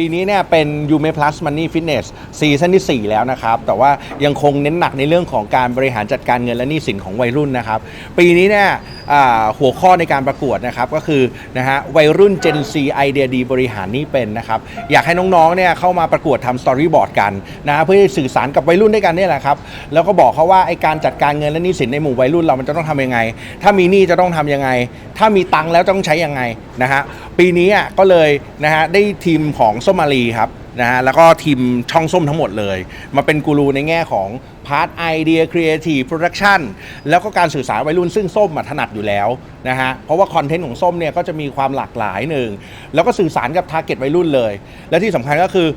ปีนี้เนี่ยเป็น Yume Plus Money Fitness ซีซั่นที่ 4 แล้วนะครับ แต่ว่ายังคงเน้นหนักในเรื่องของการบริหารจัดการเงินและหนี้สินของวัยรุ่นนะครับ ปีนี้เนี่ยอ่าหัวข้อในการประกวดนะครับก็คือนะฮะวัยรุ่น Gen Z ไอเดียดีบริหารหนี้เป็นนะครับ อยากให้น้องๆเนี่ยเข้ามาประกวดทำสตอรี่บอร์ดกันนะฮะเพื่อสื่อสารกับวัยรุ่นด้วยกันเนี่ยแหละครับ แล้วก็บอกเขาว่าไอการจัดการเงินและหนี้สินในหมู่วัยรุ่นเรามันจะต้องทำยังไง ถ้ามีหนี้จะต้องทำยังไง ถ้ามีตังค์แล้วจะต้องใช้ยังไงนะฮะปีนี้อะก็เลยนะฮะได้ทีมของส้มมารีครับ นะฮะแล้วก็ทีมช่องส้มทั้งหมดเลย มาเป็นกูรูในแง่ของพาร์ทไอเดียครีเอทีฟโปรดักชันแล้วก็การสื่อสารวัยรุ่นซึ่งส้มมาถนัดอยู่แล้วนะฮะเพราะว่าคอนเทนต์ของส้มเนี่ยก็จะมีความหลากหลายหนึ่งแล้วก็สื่อสารกับทาร์เก็ตวัยรุ่นเลย และที่สำคัญก็คือ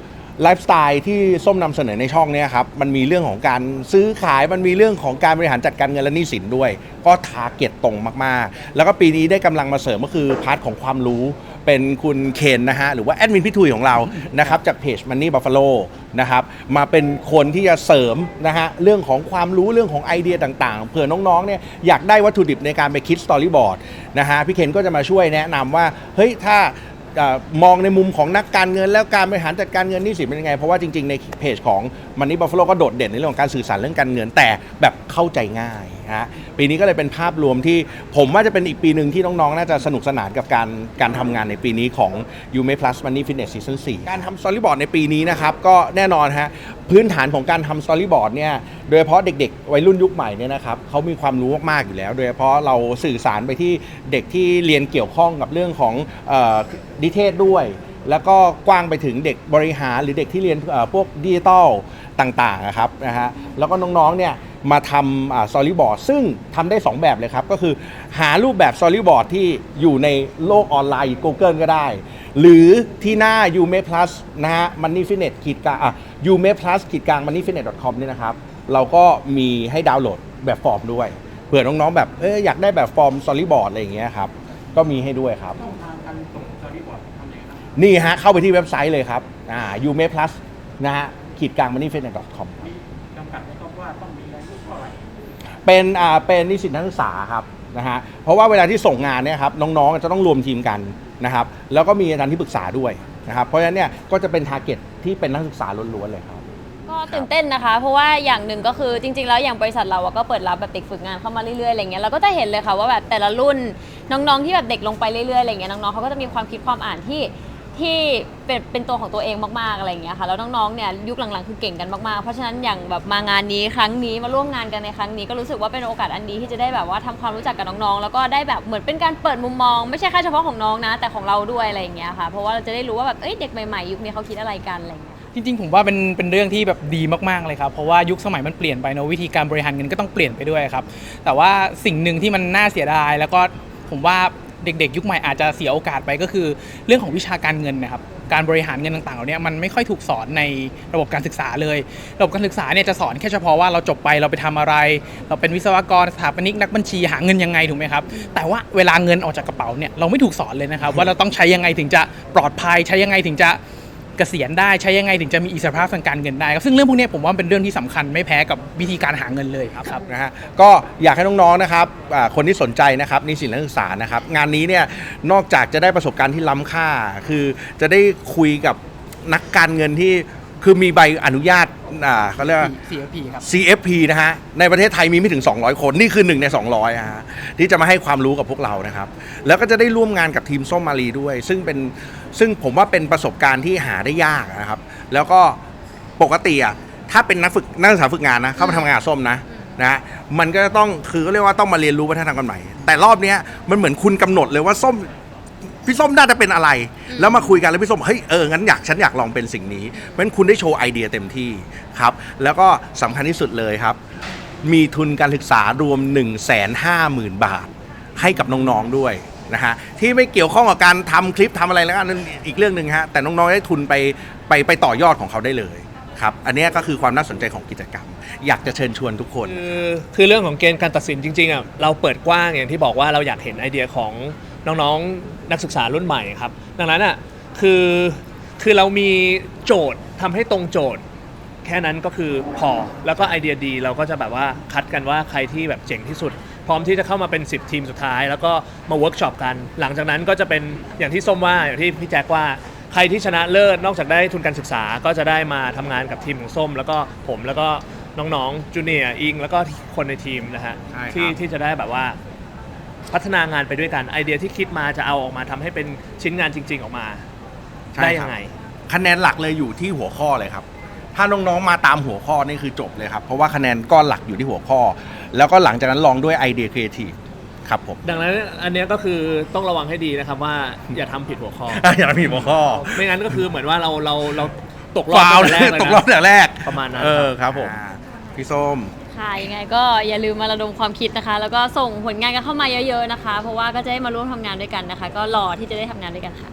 ไลฟ์สไตล์ที่ส้มนำเสนอในช่องเนี้ครับมันมีเรื่องของการซื้อขายมันมีเรื่องของการบริหารจัดการเงินและหนี้สินด้วย ก็ทาร์เก็ตตรงมากๆ แล้วก็ปีนี้ได้กำลังมาเสริมก็คือพาร์ทของความรู้เป็นคุณเคนนะฮะหรือว่าแอดมินพี่ทุยของเรานะครับจากเพจ Money Buffalo นะครับมาเป็นคนที่จะเสริมนะฮะเรื่องของความรู้เรื่องของไอเดียต่างๆ เผื่อน้องๆเนี่ยอยากได้วัตถุดิบในการไปคิดสตอรี่บอร์ดนะฮะพี่เคนก็จะมาช่วยแนะนำว่าเฮ้ยถ้า มองในมุมของนักการเงินแล้วการบริหารจัดการเงินนี่สินเป็นยังไง เพราะว่าจริงๆ ในเพจของ Money Buffalo ก็โดดเด่นในเรื่องของการสื่อสารเรื่องการเงินแต่แบบเข้าใจง่าย ฮะปีนี้ก็เลยเป็นภาพรวมที่ผมว่าจะเป็นอีกปีหนึ่งที่น้องๆ น่าจะสนุกสนานกับการการทำงานในปีนี้ของ u m e Plus Money Fitness Season 4 การทำ Storyboard ในปีนี้นะครับก็แน่นอนฮะพื้นฐานของการทำ Storyboard เนี่ยโดยเฉพาะเด็กๆ วัยรุ่นยุคใหม่เนี่ยนะครับเขามีความรู้มากๆอยู่แล้ว โดยเฉพาะเราสื่อสารไปที่เด็กที่เรียนเกี่ยวข้องกับเรื่องของออดิเทศด้วยแล้วก็กว้างไปถึงเด็กบริหารหรือเด็กที่เรียนพวกดิจิตอลต่างๆนะครับนะฮะแล้วก็น้องๆเนี่ย มาทำสตอรี่บอร์ดซึ่งทำได้ 2 แบบเลยครับ ก็คือหารูปแบบสตอรี่บอร์ดที่อยู่ในโลกออนไลน์ Google ก็ได้ หรือที่หน้า u m e Plus นะฮะ Money Fitness ขีดกลางอะ u m e Plus ขีดกลาง Money Fitness com เนี่ยนะครับ เราก็มีให้ดาวน์โหลดแบบฟอร์มด้วยเผื่อน้องๆแบบเอออยากได้แบบฟอร์มสตอรี่บอร์ดอะไรอย่างเงี้ยครับก็มีให้ด้วยครับนี่ฮะเข้าไปที่เว็บไซต์เลยครับอ่า u m e plus นะฮะขีดกลาง moneyfitness.com ครับจำกัดไหมครับ ว่าต้องมีอายุเท่าไหร่เป็นอ่าเป็นนิสิตนักศึกษาครับนะฮะเพราะว่าเวลาที่ส่งงานเนี่ยครับน้องๆจะต้องรวมทีมกันนะครับแล้วก็มีอาจารย์ที่ปรึกษาด้วยนะครับเพราะฉะนั้นเนี่ยก็จะเป็นทาร์เก็ตที่เป็นนักศึกษาล้วนๆเลยครับ ก็ตื่นเต้นนะคะ เพราะว่าอย่างหนึ่งก็คือจริง ๆ แล้วอย่างบริษัทเราอะก็เปิดรับแบบเด็กฝึกงานเข้ามาเรื่อยๆอะไรเงี้ยเราก็จะเห็นเลยค่ะว่าแบบแต่ละรุ่นน้องๆที่แบบเด็กลงไปเรื่อยๆอะไรเงี้ยน้องๆเขาก็จะมีความคิดความอ่านที่ ที่เป็นเป็นตัวของตัวเองมากๆอะไรอย่างเงี้ยค่ะแล้วน้องๆเนี่ยยุคหลังๆคือเก่งกันมากๆ เพราะฉะนั้นอย่างแบบมางานนี้ครั้งนี้มาร่วมงานกันในครั้งนี้ก็รู้สึกว่าเป็นโอกาสอันดีที่จะได้แบบว่าทำความรู้จักกับน้องๆ แล้วก็ได้แบบเหมือนเป็นการเปิดมุมมอง ไม่ใช่แค่เฉพาะของน้องนะ แต่ของเราด้วยอะไรอย่างเงี้ยค่ะเพราะว่าเราจะได้รู้ว่าแบบเอ้ยเด็กใหม่ๆยุคนี้เขาคิดอะไรกันอะไรเงี้ย จริงๆ ผมว่าเป็นเป็นเรื่องที่แบบดีมากๆเลยครับ เพราะว่ายุคสมัยมันเปลี่ยนไปเนอะวิธีการบริหารเงินก็ต้องเปลี่ยนไปด้วยครับ แต่ว่าสิ่งหนึ่งที่มันน่าเสียดายแล้วก็ผมว่า เด็กๆ ยุคใหม่อาจจะเสียโอกาสไปก็คือ เรื่องของวิชาการเงินนะครับการบริหารเงินต่างๆเหล่านี้มันไม่ค่อยถูกสอนในระบบการศึกษาเลย ระบบการศึกษาเนี่ยจะสอนแค่เฉพาะว่าเราจบไปเราไปทำอะไร เราเป็นวิศวกรสถาปนิกนักบัญชีหาเงินยังไงถูกไหมครับแต่ว่าเวลาเงินออกจากกระเป๋าเนี่ยเราไม่ถูกสอนเลยนะครับว่าเราต้องใช้ยังไงถึงจะปลอดภัยใช้ยังไงถึงจะ เกษียณได้ใช้ยังไงถึงจะมีอิสรภาพทางการเงินได้ครับซึ่งเรื่องพวกนี้ผมว่าเป็นเรื่องที่สำคัญไม่แพ้กับวิธีการหาเงินเลยครับนะฮะก็อยากให้น้องๆนะครับคนที่สนใจนะครับนิสิตนักศึกษานะครับงานนี้เนี่ยนอกจากจะได้ประสบการณ์ที่ล้ำค่า คือจะได้คุยกับนักการเงินที่ คือมีใบอนุญาตอ่าเขาเรียกว่า CFP ครับ CFP นะฮะ ในประเทศไทยมีไม่ถึง 200 คน นี่คือหนึ่งใน 200อะฮะที่จะมาให้ความรู้กับพวกเรานะครับ แล้วก็จะได้ร่วมงานกับทีมส้มมารีด้วย ซึ่งเป็นซึ่งผมว่าเป็นประสบการณ์ที่หาได้ยากนะครับ แล้วก็ปกติอะถ้าเป็นนักฝึกนักศึกษาฝึกงานนะ เข้ามาทำงานกับส้มนะนะฮะมันก็จะต้องคือก็เรียกว่าต้องมาเรียนรู้วัฒนธรรมกันใหม่ แต่รอบเนี้ยมันเหมือนคุณกำหนดเลยว่าส้ม พี่ส้มน่าจะเป็นอะไร แล้วมาคุยกันแล้วพี่ส้มเฮ้ยเอองั้นอยากฉันอยากลองเป็นสิ่งนี้เพราะฉะนั้นคุณได้โชว์ไอเดียเต็มที่ครับ แล้วก็สำคัญที่สุดเลยครับ มีทุนการศึกษารวม 1 5 0 0 0 0 บาท ให้กับน้องๆด้วยนะฮะที่ไม่เกี่ยวข้องกับการทำคลิปทำอะไรแล้วกันนั่นอีกเรื่องหนึ่งฮะแต่น้องๆได้ทุนไปไปไปต่อยอดของเขาได้เลยครับอันเนี้ยก็คือความน่าสนใจของกิจกรรม อยากจะเชิญชวนทุกคน คือคือเรื่องของเกณฑ์การตัดสินจริงๆอะเราเปิดกว้างอย่างที่บอกว่าเราอยากเห็นไอเดียของ น้องๆนักศึกษารุ่นใหม่ครับ ดังนั้นอะคือคือเรามีโจทย์ทำให้ตรงโจทย์ แค่นั้นก็คือพอแล้วก็ไอเดียดีเราก็จะแบบว่าคัดกันว่าใครที่แบบเจ๋งที่สุด พร้อมที่จะเข้ามาเป็น 10 ทีมสุดท้าย แล้วก็มาเวิร์กช็อปกัน หลังจากนั้นก็จะเป็นอย่างที่ส้มว่าอย่างที่พี่แจ็คว่าใครที่ชนะเลิศนอกจากได้ทุนการศึกษาก็จะได้มาทำงานกับทีมของส้ม แล้วก็ผมแล้วก็น้องๆจูเนียร์อิงแล้วก็คนในทีมนะฮะใช่ครับที่ที่จะได้แบบว่า พัฒนางานไปด้วยกันไอเดียที่คิดมาจะเอาออกมาทำให้เป็นชิ้นงานจริง ๆ ออกมา ใช่ได้คยัรับงไง คะแนนหลักเลยอยู่ที่หัวข้อเลยครับ ถ้าน้องๆมาตามหัวข้อนี่คือจบเลยครับ เพราะว่าคะแนนก้อนหลักอยู่ที่หัวข้อ แล้วก็หลังจากนั้นลองด้วยไอเดียครีเอทีฟครับผม ดังนั้นอันเนี้ยก็คือต้องระวังให้ดีนะครับว่าอย่าทำผิดหัวข้อ อย่ามีหัวข้อไม่งั้นก็คือเหมือนว่าเราเราเราตกรอบฟาวตั้งเลแต่แรยกเลยตกรอบนะ แต่แรกประมาณนั้น เออคครับรับผม พี่ส้ม ค่ะยังไงก็อย่าลืมมาระดมความคิดนะคะ แล้วก็ส่งผลงานกันเข้ามาเยอะ ๆนะคะ เพราะว่าก็จะได้มาร่วมทำงานด้วยกันนะคะ ก็รอที่จะได้ทำงานด้วยกันค่ะ